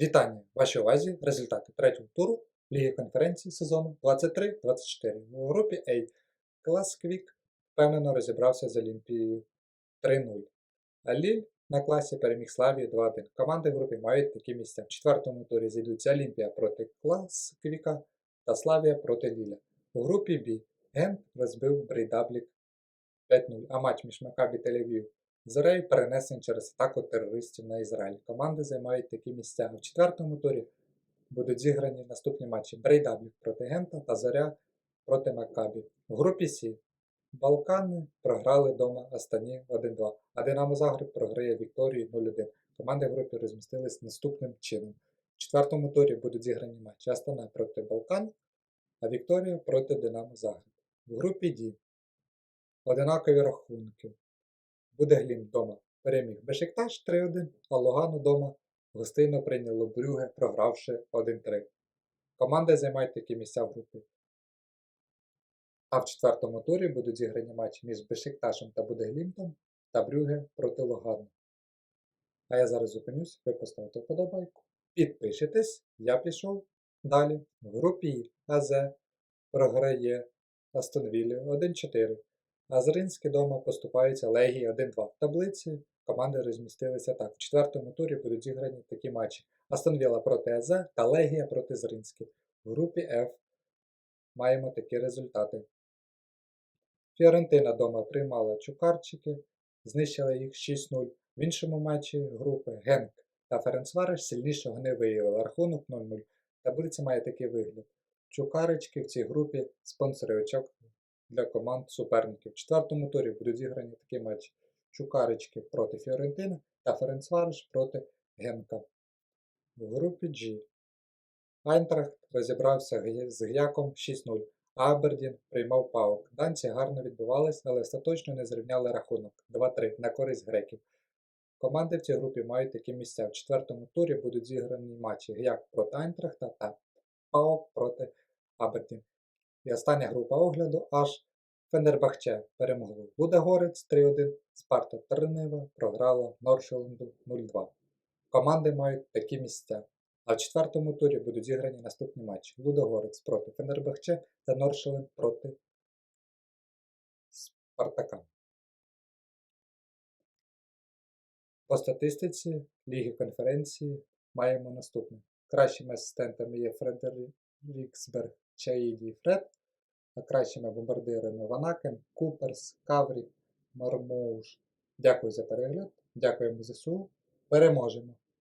Вітання! Вашій увазі результати третього туру Ліги конференції сезону 23-24. У групі А клас Квік впевнено розібрався з Олімпією 3-0. А Ліль на класі переміг Славію 2-1. Команди в групі мають такі місця. В четвертому турі зійдуться Олімпія проти клас Квіка та Славія проти Ліля. У групі Б Гент розбив Брейдаблік 5-0, а матч між Макабі та Львів Зорею перенесений через атаку терористів на Ізраїль. Команди займають такі місця. У четвертому турі будуть зіграні наступні матчі Брейдаблік проти Гента та Зоря проти Макабі. В групі Сі Балкани програли дома Астані 1-2, а Динамо Загреб програє Вікторію 0-1. Команди в групі розмістились наступним чином. В четвертому турі будуть зіграні матчі Астана проти Балкан, а Вікторія проти Динамо Загреб. В групі Ді одинакові рахунки. Буде Глім вдома. Переміг Бешикташ 3-1, а Логану вдома гостинно прийняло Брюге, програвши 1-3. Команди займають такі місця в групі. А в четвертому турі будуть зіграні матчі між Бешикташем та Будеглімтом та Брюге проти Логану. А я зараз зупинюсь, ви поставите вподобайку. Підпишитесь, я пішов далі. В групі АЗ програє Астонвілі 1-4. А Зринський дома поступаються Легії 1-2. В таблиці команди розмістилися так. В четвертому турі будуть зіграні такі матчі. Астонвіла проти АЗ та Легія проти Зринський. В групі F маємо такі результати. Фіорентина дома приймала Чукарчики, знищила їх 6-0. В іншому матчі групи Генк та Ференцвариш сильнішого не виявили. Рахунок 0-0. Таблиця має такий вигляд. Чукарички в цій групі спонсори очок для команд суперників. В четвертому турі будуть зіграні такі матчі Чукарички проти Фіорентини та Ференцвариш проти Генка. В групі G Айнтрахт розібрався з Г'яком 6-0. Абердін приймав паук. Данці гарно відбувались, але остаточно не зрівняли рахунок 2-3 на користь греків. Команди в цій групі мають такі місця. В четвертому турі будуть зіграні матчі Г'як проти Айнтрахта та Паук проти Абердін. І остання група огляду аж Фенербахче перемогло Лудогорець 3-1, Спарта Тернива програла Норшеленду 0-2. Команди мають такі місця. А в четвертому турі будуть зіграні наступні матчі Лудогорець проти Фенербахче та Норшеленд проти Спартака. По статистиці Ліги конференції маємо наступне. Кращими асистентами є Фредеріксберг, Чаїді Фред, кращими бомбардирами Ванакен, Куперс, Каврі, Мармоуш. Дякую за перегляд, дякуємо ЗСУ. Переможемо!